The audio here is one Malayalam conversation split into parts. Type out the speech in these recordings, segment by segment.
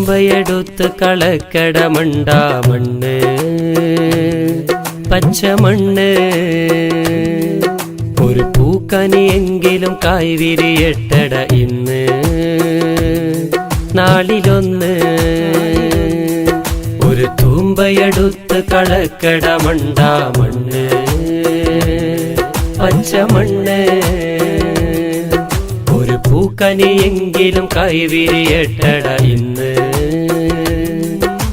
തുമ്പയെടുത്ത് കളക്കട മണ്ട മണ്ണ്. പച്ചമണ്ണ് ഒരു പൂക്കനിയെങ്കിലും കായ്വിരിയട്ടട ഇന്ന്. നാളിലൊന്ന് ഒരു തൂമ്പയെടുത്ത് കളക്കട മണ്ട മണ്ണ്. പച്ചമണ്ണ് ഒരു പൂക്കനിയെങ്കിലും കൈവിരിയട്ടട ഇന്ന്.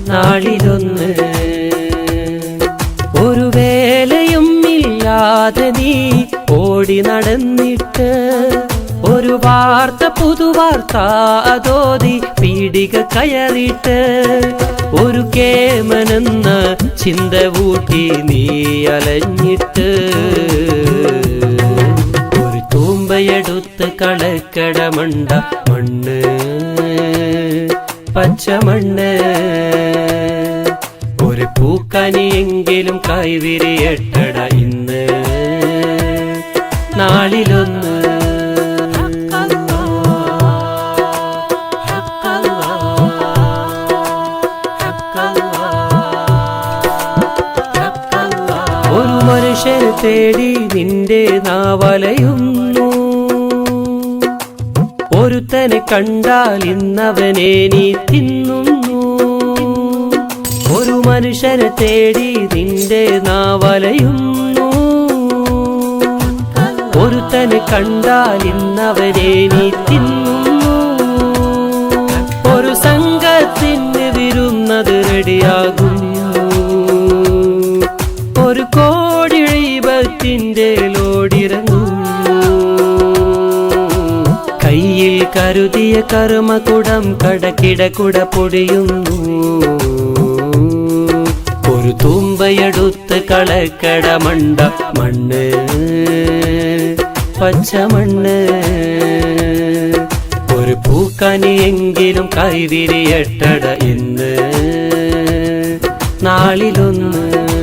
നാളിലൊന്ന് ഒരു വേലയും ഇല്ലാതെ നീ ഓടി നടന്നിട്ട് ഒരു വാർത്ത പുതുവാർത്ത അതോതി പീടിക കയറിയിട്ട് ഒരു കേമനെന്ന ചിന്ത കൂട്ടി നീ അലഞ്ഞിട്ട് തൂമ്പയെടുത്ത് കളക്കട മണ്ട മണ്ണ്. പച്ചമണ്ണ് ഒരു പൂക്കനിയെങ്കിലും കൈവിരിയട്ടട ഇന്ന്. നാളിലൊന്ന്. ഒരു മനുഷ്യനെ തേടി നിന്റെ നാവലയുന്നു ഒരുത്തനെ കണ്ടാൽ ഇന്നവനെ നീ തിന്നുന്നു. ഒരു മനുഷ്യനെ തേടി നിന്റെ നാവലയുന്നു. ഒരുത്തനെ കണ്ടാൽ ഇന്നവനെ നീ തിന്നുന്നു. ഒരു സംഘത്തിന് വിരുന്നത് റെഡിയാകുന്നു. ഒരു കോടി ദൈവത്തിന്റെ കരുതിയ കർമ്മകുടം കടക്കിടകുട പൊടിയുന്നു. ഒരു തൂമ്പയെടുത്ത് കളക്കട മണ്ട മണ്ണ്. പച്ചമണ്ണ് ഒരു പൂക്കനിയെങ്കിലും കൈവിരിയട്ടട ഇന്ന്. നാളിലൊന്ന്